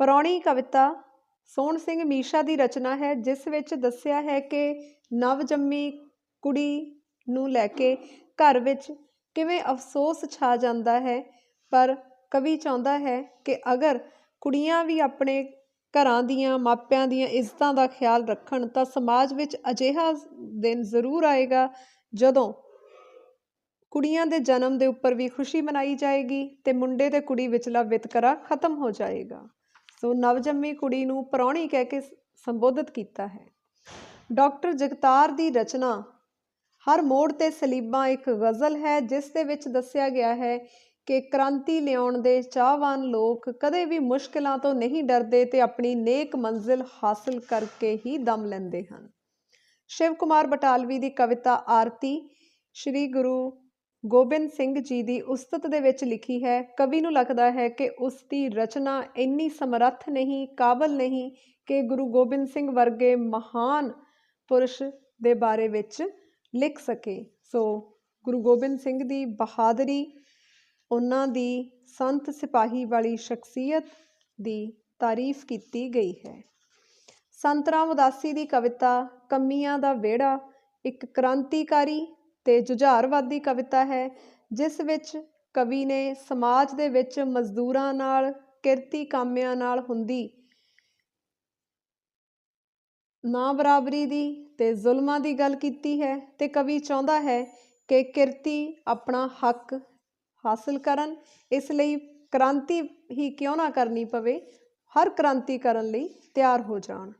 ਪੁਰਾਣੀ ਕਵਿਤਾ, ਸੋਹਣ ਸਿੰਘ ਮੀਸ਼ਾ ਦੀ ਰਚਨਾ ਹੈ, ਜਿਸ ਵਿੱਚ ਦੱਸਿਆ ਹੈ ਕਿ ਨਵ ਜੰਮੀ ਕੁੜੀ ਨੂੰ ਲੈ ਕੇ ਘਰ ਵਿੱਚ ਕਿਵੇਂ ਅਫਸੋਸ ਛਾ ਜਾਂਦਾ ਹੈ, ਪਰ ਕਵੀ ਚਾਹੁੰਦਾ ਹੈ ਕਿ ਅਗਰ ਕੁੜੀਆਂ ਵੀ ਆਪਣੇ ਘਰਾਂ ਦੀਆਂ ਮਾਪਿਆਂ ਦੀਆਂ ਇੱਜ਼ਤਾਂ ਦਾ ਖਿਆਲ ਰੱਖਣ, ਤਾਂ ਸਮਾਜ ਵਿੱਚ ਅਜਿਹਾ ਦਿਨ ਜ਼ਰੂਰ ਆਏਗਾ ਜਦੋਂ ਕੁੜੀਆਂ ਦੇ ਜਨਮ ਦੇ ਉੱਪਰ ਵੀ ਖੁਸ਼ੀ ਮਨਾਈ ਜਾਏਗੀ ਤੇ ਮੁੰਡੇ ਤੇ ਕੁੜੀ ਵਿਚਲਾ ਵਿਤਕਰਾ ਖਤਮ ਹੋ ਜਾਏਗਾ। ਸੋ ਨਵਜੰਮੀ ਕੁੜੀ ਨੂੰ ਪ੍ਰਾਹੁਣੀ ਕਹਿ ਕੇ ਸੰਬੋਧਿਤ ਕੀਤਾ ਹੈ। ਡਾਕਟਰ ਜਗਤਾਰ ਦੀ ਰਚਨਾ, ਹਰ ਮੋੜ ਤੇ ਸਲੀਬਾਂ ਇੱਕ ਗਜ਼ਲ ਹੈ, ਜਿਸ ਦੇ ਵਿੱਚ ਦੱਸਿਆ ਗਿਆ ਹੈ ਕਿ ਕ੍ਰਾਂਤੀ ਲਿਆਉਣ ਦੇ ਚਾਹਵਾਨ ਲੋਕ ਕਦੇ ਵੀ ਮੁਸ਼ਕਲਾਂ ਤੋਂ ਨਹੀਂ ਡਰਦੇ ਤੇ ਆਪਣੀ ਨੇਕ ਮੰਜ਼ਿਲ ਹਾਸਲ ਕਰਕੇ ਹੀ ਦਮ ਲੈਂਦੇ ਹਨ। ਸ਼ਿਵ ਕੁਮਾਰ ਬਟਾਲਵੀ ਦੀ ਕਵਿਤਾ ਆਰਤੀ, ਸ੍ਰੀ ਗੁਰੂ ਗੋਬਿੰਦ ਸਿੰਘ ਜੀ ਦੀ ਉਸਤਤ ਦੇ ਵਿੱਚ ਲਿਖੀ ਹੈ, ਕਵੀ ਨੂੰ ਲੱਗਦਾ ਹੈ ਕਿ ਉਸ ਦੀ ਰਚਨਾ ਇੰਨੀ ਸਮਰੱਥ ਨਹੀਂ, ਕਾਬਲ ਨਹੀਂ ਕਿ ਗੁਰੂ ਗੋਬਿੰਦ ਸਿੰਘ ਵਰਗੇ ਮਹਾਨ ਪੁਰਸ਼ ਦੇ ਬਾਰੇ ਵਿੱਚ ਲਿਖ ਸਕੇ। ਸੋ ਗੁਰੂ ਗੋਬਿੰਦ ਸਿੰਘ ਦੀ ਬਹਾਦਰੀ, ਉਹਨਾਂ ਦੀ ਸੰਤ ਸਿਪਾਹੀ ਵਾਲੀ ਸ਼ਖਸੀਅਤ ਦੀ ਤਾਰੀਫ ਕੀਤੀ ਗਈ ਹੈ। ਸੰਤ ਰਾਮ ਉਦਾਸੀ ਦੀ ਕਵਿਤਾ, ਕਮੀਆਂ ਦਾ ਵਿਹੜਾ, ਇੱਕ ਕ੍ਰਾਂਤੀਕਾਰੀ ਤੇ ਜੁਝਾਰਵਾਦੀ ਕਵਿਤਾ ਹੈ, ਜਿਸ ਵਿੱਚ ਕਵੀ ਨੇ ਸਮਾਜ ਦੇ ਵਿੱਚ ਮਜ਼ਦੂਰਾਂ ਨਾਲ, ਕਿਰਤੀ ਕਾਮਿਆਂ ਨਾਲ ਹੁੰਦੀ। ਨਾ ਬਰਾਬਰੀ ਦੀ ਤੇ ਜ਼ੁਲਮਾਂ ਦੀ ਗੱਲ ਕੀਤੀ ਹੈ ਤੇ ਕਵੀ ਚਾਹੁੰਦਾ ਹੈ ਕਿ ਕਿਰਤੀ ਆਪਣਾ ਹੱਕ ਹਾਸਲ ਕਰਨ, ਇਸ ਲਈ ਕ੍ਰਾਂਤੀ ਹੀ ਕਿਉਂ ਨਾ ਕਰਨੀ ਪਵੇ, ਹਰ ਕ੍ਰਾਂਤੀ ਕਰਨ ਲਈ ਤਿਆਰ ਹੋ ਜਾਣ।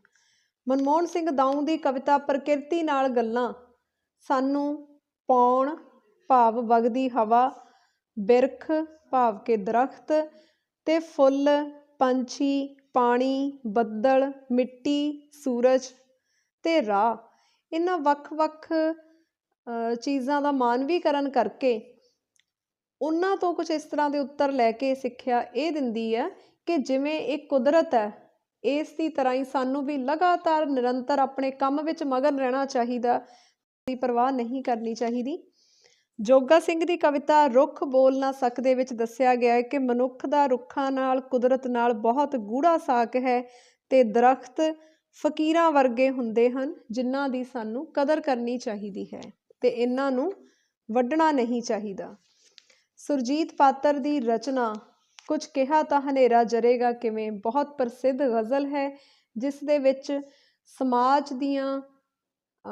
ਮਨਮੋਹਨ ਸਿੰਘ ਦਾਊਂ ਦੀ ਕਵਿਤਾ ਪ੍ਰਕਿਰਤੀ ਨਾਲ ਗੱਲਾਂ, ਸਾਨੂੰ ਪੌਣ ਭਾਵ ਵਗਦੀ ਹਵਾ, ਬਿਰਖ ਭਾਵ ਕੇ ਦਰਖਤ ਤੇ ਫੁੱਲ, ਪੰਛੀ, ਪਾਣੀ, ਬੱਦਲ, ਮਿੱਟੀ, ਸੂਰਜ ਤੇ ਰਾਹ। ਇਹਨਾਂ ਵੱਖ-ਵੱਖ ਚੀਜ਼ਾਂ ਦਾ ਮਾਨਵੀਕਰਨ ਕਰਕੇ ਉਹਨਾਂ ਤੋਂ ਕੁਝ ਇਸ ਤਰ੍ਹਾਂ ਦੇ ਉੱਤਰ ਲੈ ਕੇ ਸਿੱਖਿਆ ਇਹ ਦਿੰਦੀ ਹੈ ਕਿ ਜਿਵੇਂ ਇਹ ਕੁਦਰਤ ਹੈ, ਇਸ ਦੀ ਤਰ੍ਹਾਂ ਹੀ ਸਾਨੂੰ ਵੀ ਲਗਾਤਾਰ ਨਿਰੰਤਰ ਆਪਣੇ ਕੰਮ ਵਿੱਚ ਮਗਨ ਰਹਿਣਾ ਚਾਹੀਦਾ ਦੀ ਪਰਵਾਹ ਨਹੀਂ ਕਰਨੀ ਚਾਹੀਦੀ। ਜੋਗਾ ਸਿੰਘ ਦੀ ਕਵਿਤਾ ਰੁੱਖ ਬੋਲ ਨਾ ਸਕਦੇ ਵਿੱਚ ਦੱਸਿਆ ਗਿਆ ਹੈ ਕਿ ਮਨੁੱਖ ਦਾ ਰੁੱਖਾਂ ਨਾਲ ਕੁਦਰਤ ਨਾਲ ਬਹੁਤ ਗੂੜਾ ਸਾਕ ਹੈ ਤੇ ਦਰਖਤ ਫਕੀਰਾਂ ਵਰਗੇ ਹੁੰਦੇ ਹਨ, ਜਿਨ੍ਹਾਂ ਦੀ ਸਾਨੂੰ ਕਦਰ ਕਰਨੀ ਚਾਹੀਦੀ ਹੈ ਤੇ ਇਹਨਾਂ ਨੂੰ ਵੱਢਣਾ ਨਹੀਂ ਚਾਹੀਦਾ। ਸੁਰਜੀਤ ਪਾਤਰ ਦੀ ਰਚਨਾ ਕੁਝ ਕਿਹਾ ਤਾਂ ਹਨੇਰਾ ਜਰੇਗਾ ਕਿਵੇਂ? ਬਹੁਤ ਪ੍ਰਸਿੱਧ ਗਜ਼ਲ ਹੈ, ਜਿਸ ਦੇ ਵਿੱਚ ਸਮਾਜ ਦੀਆਂ